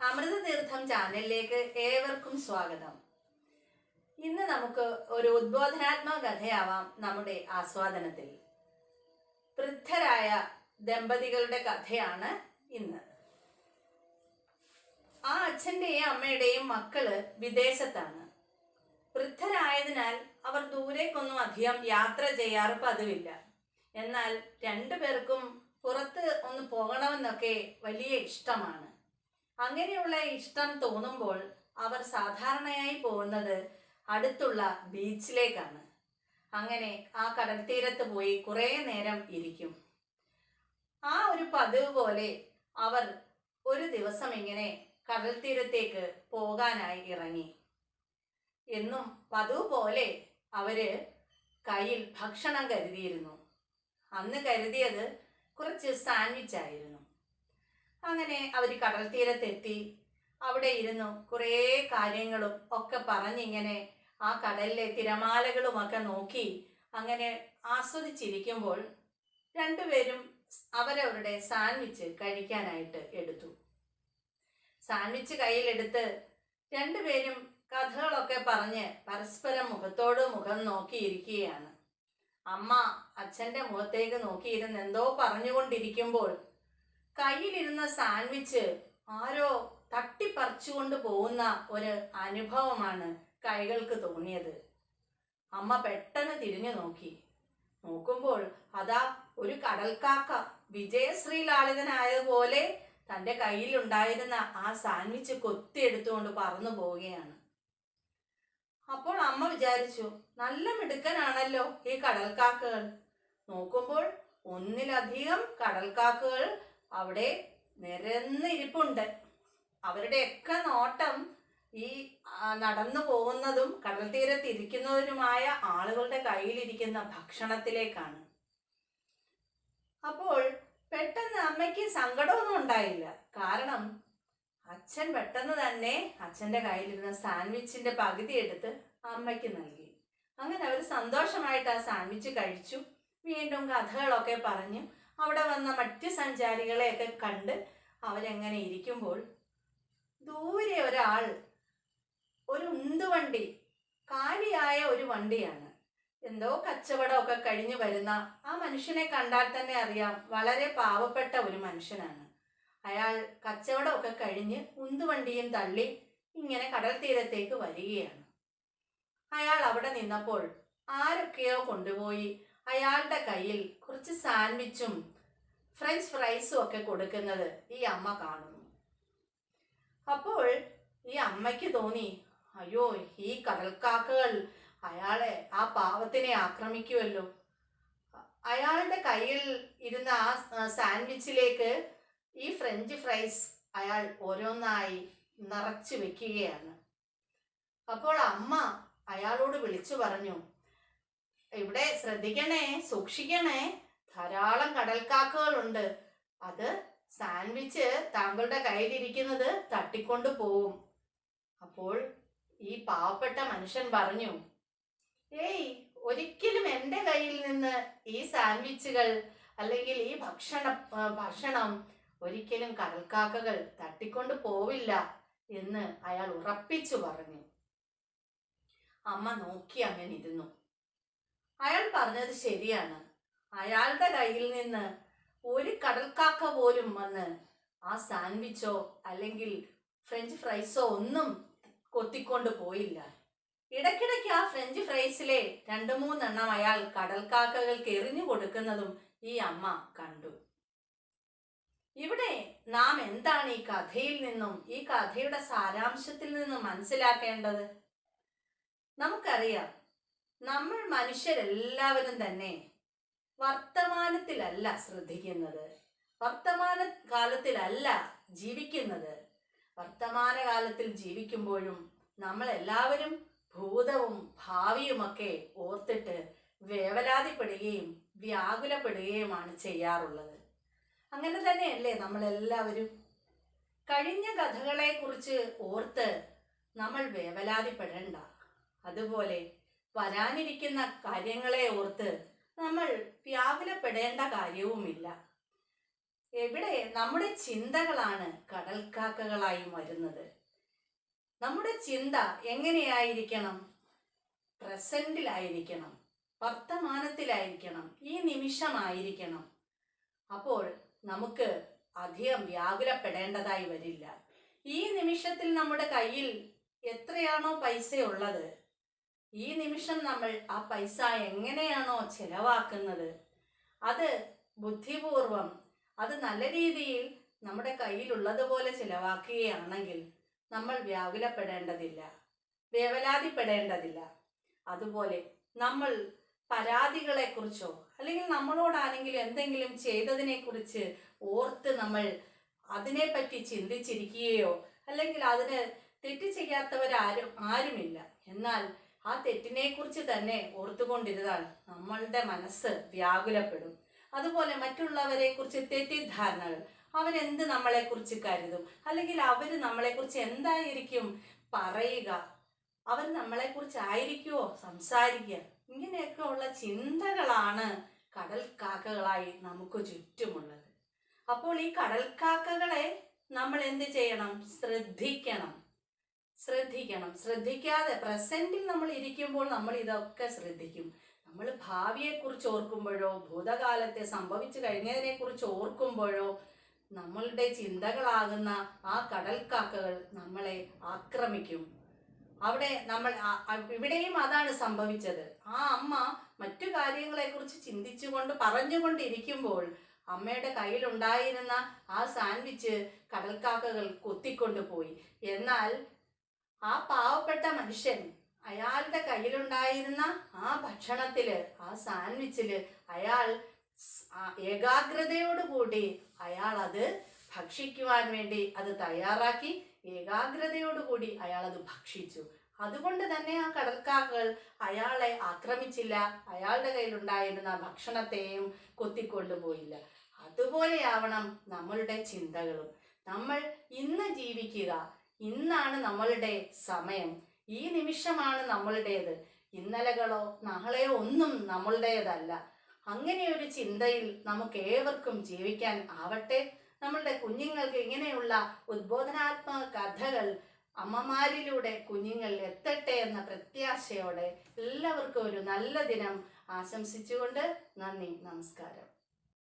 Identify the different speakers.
Speaker 1: അമൃതതീർത്ഥം ചാനലിലേക്ക് ഏവർക്കും സ്വാഗതം. ഇന്ന് നമുക്ക് ഒരു ഉദ്ബോധനാത്മക കഥയാവാം നമ്മുടെ ആസ്വാദനത്തിൽ. വൃദ്ധരായ ദമ്പതികളുടെ കഥയാണ് ഇന്ന്. ആ അച്ഛന്റെയും അമ്മയുടെയും മക്കൾ വിദേശത്താണ്. വൃദ്ധരായതിനാൽ അവർ ദൂരേക്കൊന്നും അധികം യാത്ര ചെയ്യാറ് പതിവില്ല. എന്നാൽ രണ്ടുപേർക്കും പുറത്ത് ഒന്ന് പോകണമെന്നൊക്കെ വലിയ ഇഷ്ടമാണ്. അങ്ങനെയുള്ള ഇഷ്ടം തോന്നുമ്പോൾ അവർ സാധാരണയായി പോകുന്നത് അടുത്തുള്ള ബീച്ചിലേക്കാണ്. അങ്ങനെ ആ കടൽ തീരത്ത് പോയി കുറേ നേരം ഇരിക്കും. ആ ഒരു പതിവ് പോലെ അവർ ഒരു ദിവസം ഇങ്ങനെ കടൽ തീരത്തേക്ക് പോകാനായി ഇറങ്ങി. എന്നും പതിവ് പോലെ അവർ കയ്യിൽ ഭക്ഷണം കരുതിയിരുന്നു. അന്ന് കരുതിയത് കുറച്ച് സാൻഡ്വിച്ച് ആയിരുന്നു. അങ്ങനെ അവർ കടൽ തീരത്തെത്തി. അവിടെ ഇരുന്നു കുറേ കാര്യങ്ങളും ഒക്കെ പറഞ്ഞിങ്ങനെ ആ കടലിലെ തിരമാലകളുമൊക്കെ നോക്കി അങ്ങനെ ആസ്വദിച്ചിരിക്കുമ്പോൾ രണ്ടുപേരും അവരവരുടെ സാൻഡ്വിച്ച് കഴിക്കാനായിട്ട് എടുത്തു. സാൻഡ്വിച്ച് കയ്യിലെടുത്ത് രണ്ടുപേരും കഥകളൊക്കെ പറഞ്ഞ് പരസ്പരം മുഖത്തോട് മുഖം നോക്കിയിരിക്കുകയാണ്. അമ്മ അച്ഛന്റെ മുഖത്തേക്ക് നോക്കിയിരുന്ന് എന്തോ പറഞ്ഞുകൊണ്ടിരിക്കുമ്പോൾ കയ്യിലിരുന്ന സാൻഡ്വിച്ച് ആരോ തട്ടിപ്പറിച്ചുകൊണ്ട് പോകുന്ന ഒരു അനുഭവമാണ് കൈകൾക്ക് തോന്നിയത്. അമ്മ പെട്ടെന്ന് തിരിഞ്ഞു നോക്കി. നോക്കുമ്പോൾ അതാ ഒരു കടൽക്കാക്ക വിജയശ്രീ ലാളിതനായതുപോലെ തന്റെ കയ്യിലുണ്ടായിരുന്ന ആ സാൻഡ്വിച്ച് കൊത്തിയെടുത്തുകൊണ്ട് പറന്നു പോവുകയാണ്. അപ്പോൾ അമ്മ വിചാരിച്ചു നല്ല മിടുക്കനാണല്ലോ ഈ കടൽക്കാക്കകൾ. നോക്കുമ്പോൾ ഒന്നിലധികം കടൽക്കാക്കകൾ അവിടെ നിരന്നിരിപ്പുണ്ട് അവരുടെയൊക്കെ നോട്ടം ഈ നടന്നു പോകുന്നതും കടൽ തീരത്ത് ആളുകളുടെ കയ്യിലിരിക്കുന്ന ഭക്ഷണത്തിലേക്കാണ്. അപ്പോൾ പെട്ടെന്ന് അമ്മയ്ക്ക് സങ്കടമൊന്നും ഉണ്ടായില്ല. കാരണം അച്ഛൻ പെട്ടെന്ന് തന്നെ അച്ഛന്റെ കയ്യിലിരുന്ന സാൻഡ്വിച്ചിന്റെ പകുതി എടുത്ത് അമ്മയ്ക്ക് നൽകി. അങ്ങനെ അവർ സന്തോഷമായിട്ട് ആ സാൻഡ്വിച്ച് കഴിച്ചു. വീണ്ടും കഥകളൊക്കെ പറഞ്ഞു അവിടെ വന്ന മറ്റ് സഞ്ചാരികളെയൊക്കെ കണ്ട് അവരെങ്ങനെ ഇരിക്കുമ്പോൾ ദൂരെ ഒരാൾ ഒരു ഉന്തുവണ്ടി കാലിയായ ഒരു വണ്ടിയാണ്. എന്തോ കച്ചവടമൊക്കെ കഴിഞ്ഞു വരുന്ന ആ മനുഷ്യനെ കണ്ടാൽ തന്നെ അറിയാം വളരെ പാവപ്പെട്ട ഒരു മനുഷ്യനാണ്. അയാൾ കച്ചവടമൊക്കെ കഴിഞ്ഞ് ഉന്തുവണ്ടിയും തള്ളി ഇങ്ങനെ കടൽ തീരത്തേക്ക് വരികയാണ്. അയാൾ അവിടെ നിന്നപ്പോൾ ആരൊക്കെയോ കൊണ്ടുപോയി അയാളുടെ കയ്യിൽ കുറച്ച് സാൻഡ്വിച്ചും ഫ്രഞ്ച് ഫ്രൈസും ഒക്കെ കൊടുക്കുന്നത് ഈ അമ്മ കാണുന്നു. അപ്പോൾ ഈ അമ്മയ്ക്ക് തോന്നി അയ്യോ ഈ കടൽക്കാക്കകൾ അയാളെ ആ പാവത്തിനെ ആക്രമിക്കുമല്ലോ അയാളുടെ കയ്യിൽ ഇരുന്ന ആ സാൻഡ്വിച്ചിലേക്ക് ഈ ഫ്രഞ്ച് ഫ്രൈസ് അയാൾ ഓരോന്നായി നിറച്ചു വെക്കുകയാണ്. അപ്പോൾ അമ്മ അയാളോട് വിളിച്ചു പറഞ്ഞു ഇവിടെ ശ്രദ്ധിക്കണേ സൂക്ഷിക്കണേ. ധാരാളം കടൽക്കാക്കകളുണ്ട്. അത് സാൻഡ്വിച്ച് താങ്കളുടെ കയ്യിലിരിക്കുന്നത് തട്ടിക്കൊണ്ടു പോവും. അപ്പോൾ ഈ പാവപ്പെട്ട മനുഷ്യൻ പറഞ്ഞു ഏയ് ഒരിക്കലും എന്റെ കയ്യിൽ നിന്ന് ഈ സാൻഡ്വിച്ചുകൾ അല്ലെങ്കിൽ ഈ ഭക്ഷണ ഭക്ഷണം ഒരിക്കലും കടൽക്കാക്കകൾ തട്ടിക്കൊണ്ട് പോവില്ല എന്ന് അയാൾ ഉറപ്പിച്ചു പറഞ്ഞു. അമ്മ നോക്കി അങ്ങനെ ഇരുന്നു. അയാൾ പറഞ്ഞത് ശരിയാണ്. അയാളുടെ കയ്യിൽ നിന്ന് ഒരു കടൽക്കാക്ക പോലും വന്ന് ആ സാൻഡ്വിച്ചോ അല്ലെങ്കിൽ ഫ്രഞ്ച് ഫ്രൈസോ ഒന്നും കൊത്തിക്കൊണ്ട് പോയില്ല. ഇടയ്ക്കിടയ്ക്ക് ആ ഫ്രഞ്ച് ഫ്രൈസിലെ രണ്ട് മൂന്നെണ്ണം അയാൾ കടൽക്കാക്കകൾക്ക് എറിഞ്ഞു കൊടുക്കുന്നതും ഈ അമ്മ കണ്ടു. ഇവിടെ നാം എന്താണ് ഈ കഥയിൽ നിന്നും ഈ കഥയുടെ സാരാംശത്തിൽ നിന്നും മനസ്സിലാക്കേണ്ടത്? നമുക്കറിയാം നമ്മൾ മനുഷ്യരെല്ലാവരും തന്നെ വർത്തമാനത്തിലല്ല ശ്രദ്ധിക്കുന്നത്. വർത്തമാന കാലത്തിലല്ല ജീവിക്കുന്നത്. വർത്തമാന കാലത്തിൽ ജീവിക്കുമ്പോഴും നമ്മൾ എല്ലാവരും ഭൂതവും ഭാവിയുമൊക്കെ ഓർത്തിട്ട് വേവലാതിപ്പെടുകയും വ്യാകുലപ്പെടുകയുമാണ് ചെയ്യാറുള്ളത്. അങ്ങനെ തന്നെയല്ലേ നമ്മളെല്ലാവരും? കഴിഞ്ഞ കഥകളെ കുറിച്ച് ഓർത്ത് നമ്മൾ വേവലാതിപ്പെടേണ്ട. അതുപോലെ വരാനിരിക്കുന്ന കാര്യങ്ങളെ ഓർത്ത് നമ്മൾ വ്യാകുലപ്പെടേണ്ട കാര്യവുമില്ല. എവിടെ നമ്മുടെ ചിന്തകളാണ് കടൽക്കാക്കകളായി വരുന്നത്. നമ്മുടെ ചിന്ത എങ്ങനെയായിരിക്കണം? പ്രസന്റിലായിരിക്കണം വർത്തമാനത്തിലായിരിക്കണം ഈ നിമിഷമായിരിക്കണം. അപ്പോൾ നമുക്ക് അധികം വ്യാകുലപ്പെടേണ്ടതായി വരില്ല. ഈ നിമിഷത്തിൽ നമ്മുടെ കയ്യിൽ എത്രയാണോ പൈസ ഉള്ളത് ഈ നിമിഷം നമ്മൾ ആ പൈസ എങ്ങനെയാണോ ചിലവാക്കുന്നത്? അത് ബുദ്ധിപൂർവം അത് നല്ല രീതിയിൽ നമ്മുടെ കയ്യിലുള്ളതുപോലെ ചിലവാക്കുകയാണെങ്കിൽ നമ്മൾ വ്യാകുലപ്പെടേണ്ടതില്ല വേവലാതിപ്പെടേണ്ടതില്ല. അതുപോലെ നമ്മൾ പരാതികളെക്കുറിച്ചോ അല്ലെങ്കിൽ നമ്മളോട് ആരെങ്കിലും എന്തെങ്കിലും ചെയ്തതിനെക്കുറിച്ച് ഓർത്ത് നമ്മൾ അതിനെപ്പറ്റി ചിന്തിച്ചിരിക്കുകയോ അല്ലെങ്കിൽ അതിന് തെറ്റ് ചെയ്യാത്തവരാരും ആരുമില്ല. എന്നാൽ ആ തെറ്റിനെക്കുറിച്ച് തന്നെ ഓർത്തുകൊണ്ടിരുന്നാൽ നമ്മളുടെ മനസ്സ് വ്യാകുലപ്പെടും. അതുപോലെ മറ്റുള്ളവരെ കുറിച്ച് തെറ്റിദ്ധാരണകൾ അവരെന്ത് നമ്മളെക്കുറിച്ച് കരുതും? അല്ലെങ്കിൽ അവർ നമ്മളെക്കുറിച്ച് എന്തായിരിക്കും പറയുക? അവർ നമ്മളെക്കുറിച്ച് ആയിരിക്കുമോ സംസാരിക്കുക? ഇങ്ങനെയൊക്കെ ഉള്ള ചിന്തകളാണ് കടൽ കാക്കകളായി നമുക്ക് ചുറ്റുമുള്ളത്. അപ്പോൾ ഈ കടൽക്കാക്കകളെ നമ്മൾ എന്ത് ചെയ്യണം? ശ്രദ്ധിക്കണം. ശ്രദ്ധിക്കണം. ശ്രദ്ധിക്കാതെ പ്രസന്റിൽ നമ്മൾ ഇരിക്കുമ്പോൾ നമ്മൾ ഇതൊക്കെ ശ്രദ്ധിക്കും. നമ്മൾ ഭാവിയെക്കുറിച്ച് ഓർക്കുമ്പോഴോ ഭൂതകാലത്തെ സംഭവിച്ചു കഴിഞ്ഞതിനെ കുറിച്ച് ഓർക്കുമ്പോഴോ നമ്മളുടെ ചിന്തകളാകുന്ന ആ കടൽക്കാക്കകൾ നമ്മളെ ആക്രമിക്കും. അവിടെ നമ്മൾ ഇവിടെയും അതാണ് സംഭവിച്ചത്. ആ അമ്മ മറ്റു കാര്യങ്ങളെക്കുറിച്ച് ചിന്തിച്ചുകൊണ്ട് പറഞ്ഞുകൊണ്ടിരിക്കുമ്പോൾ അമ്മയുടെ കയ്യിലുണ്ടായിരുന്ന ആ സാൻഡ്വിച്ച് കടൽക്കാക്കകൾ കൊത്തിക്കൊണ്ടുപോയി. എന്നാൽ ആ പാവപ്പെട്ട മനുഷ്യൻ അയാളുടെ കയ്യിലുണ്ടായിരുന്ന ആ ഭക്ഷണത്തിൽ ആ സാൻഡ്വിച്ചിൽ അയാൾ ഏകാഗ്രതയോടുകൂടി അയാൾ അത് ഭക്ഷിക്കുവാൻ വേണ്ടി അത് തയ്യാറാക്കി ഏകാഗ്രതയോടുകൂടി അയാൾ അത് ഭക്ഷിച്ചു. അതുകൊണ്ട് തന്നെ ആ കടൽക്കാക്കൾ അയാളെ ആക്രമിച്ചില്ല. അയാളുടെ കയ്യിലുണ്ടായിരുന്ന ഭക്ഷണത്തെയും കൊത്തിക്കൊണ്ടുപോയില്ല. അതുപോലെയാവണം നമ്മളുടെ ചിന്തകളും. നമ്മൾ ഇന്ന് ജീവിക്കുക ഇന്നാണ് നമ്മളുടെ സമയം. ഈ നിമിഷമാണ് നമ്മളുടേത്. ഇന്നലകളോ നാളെയോ ഒന്നും നമ്മളുടേതല്ല. അങ്ങനെയൊരു ചിന്തയിൽ നമുക്ക് ഏവർക്കും ജീവിക്കാൻ ആവട്ടെ. നമ്മളുടെ കുഞ്ഞുങ്ങൾക്ക് ഇങ്ങനെയുള്ള ഉദ്ബോധനാത്മക കഥകൾ അമ്മമാരിലൂടെ കുഞ്ഞുങ്ങൾ എത്തട്ടെ എന്ന പ്രത്യാശയോടെ എല്ലാവർക്കും ഒരു നല്ല ദിനം ആശംസിച്ചുകൊണ്ട് നന്ദി നമസ്കാരം.